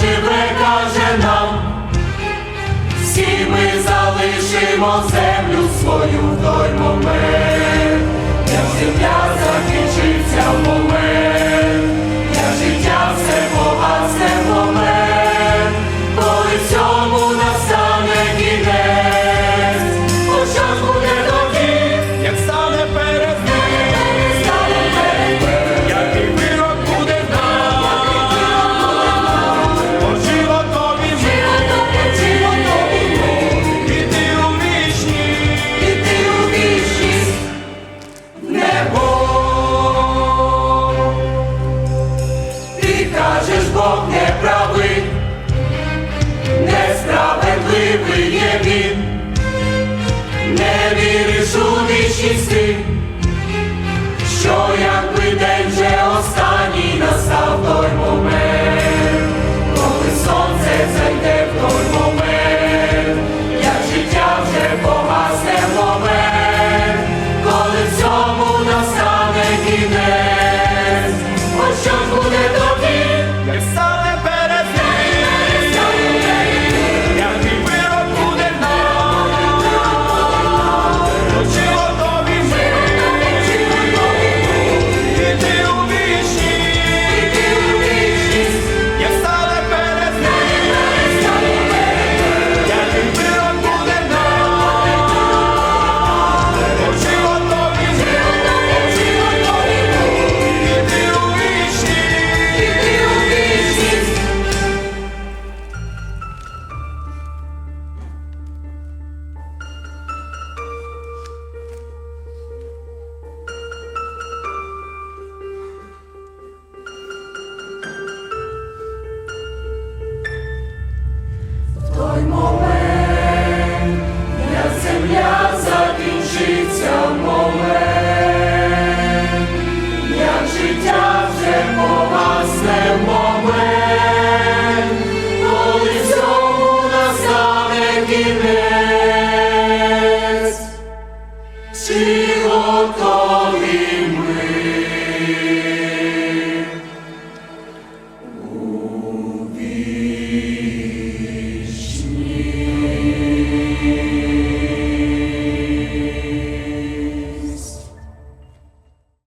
живе, каже нам, всі ми залишимо землю свою в той момент, Ти кажеш, Бог не правий, несправедливий є він, не віриш у вічність що якби день вже останній настав той момент, коли сонце зайде в той момент, як життя вже погасне в момент, коли всьому настане кінець, що буде тоді, той момент, як земля закінчиться